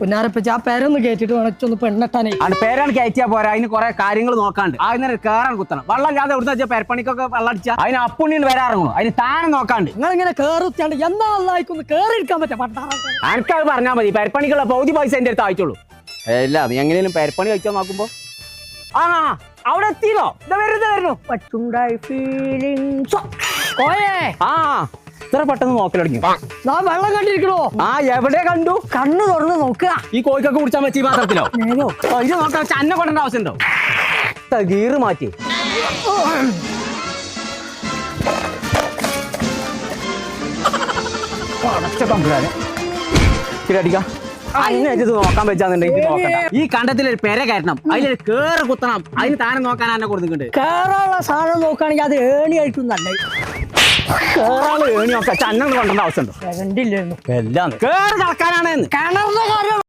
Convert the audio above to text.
പുന്നാരപ്പച്ച ആ പേരൊന്ന് കേട്ടിട്ട് ഉണച്ചൊന്ന് പെണ്ണെട്ടാനേ. ആണ് പേരാണ് കയറ്റിയാ പോരാ. അതിന് കുറെ കാര്യങ്ങൾ നോക്കാണ്ട്. അതിന് കേറാൻ കുത്തണം. വെള്ളം ഇല്ലാതെ എവിടുന്ന വെച്ചാൽ പെരപ്പണിക്കൊക്കെ വെള്ളം അടിച്ചാൽ അതിന് അപ്പുണ്ണിന് വരാറുള്ളൂ അതിന് താനെ നോക്കാണ്ട്. നിങ്ങൾ ഇങ്ങനെ കേറുത്താണ്ട് എന്നാ ആയിക്കൊന്ന് കേറിയിരിക്കാൻ പറ്റാ പണ്ടാറൊക്കെ എനിക്കത് പറഞ്ഞാൽ മതി. പെരപ്പണിക്കുള്ള പൗതി പൈസ എന്റെ അടുത്ത് അയച്ചോളൂ ഇല്ല നീ എങ്ങനെയും പെരപ്പണി കഴിച്ചാൽ നോക്കുമ്പോ. ആ അവിടെ എത്തിയില്ലോ ഇതാ വരുന്നു വരുന്നു. പറ്റുണ്ടായി ഫീലിംഗ് കോയേ ആ. ഇത്ര പെട്ടെന്ന് നോക്കൽ തുടങ്ങി നാ വെള്ളം കണ്ടിരിക്കണോ? ആ എവിടെ കണ്ടു? കണ്ണു തുറന്ന് നോക്കുക. ഈ കോഴിക്കൊക്കെ കുടിച്ചാൽ വെച്ച് മാത്രത്തിലോ ഇത് നോക്കാം ചന്ന കൊണ്ടേണ്ട ആവശ്യമുണ്ടോ? ഗീറ് മാറ്റി. അടച്ച നോക്കാൻ ഈ കണ്ടത്തിൽ ഒരു പെര കയറ്റണം. അതിലൊരു കേറ് കുത്തണം. അതിന് താനെ നോക്കാൻ എന്നെ കൊടുക്കുന്നുണ്ട് കേറാനുള്ള സാധനം നോക്കുകയാണെങ്കിൽ അത് ഏണി ആയിട്ടും നല്ലത് കേറാൾ ഏണി കൊണ്ടുവന്ന അവസ്ഥ ഉണ്ടോ ആവശ്യമുണ്ടോ എല്ലാം കേറ് നടക്കാനാണ് കിണറിന്റെ കാര്യം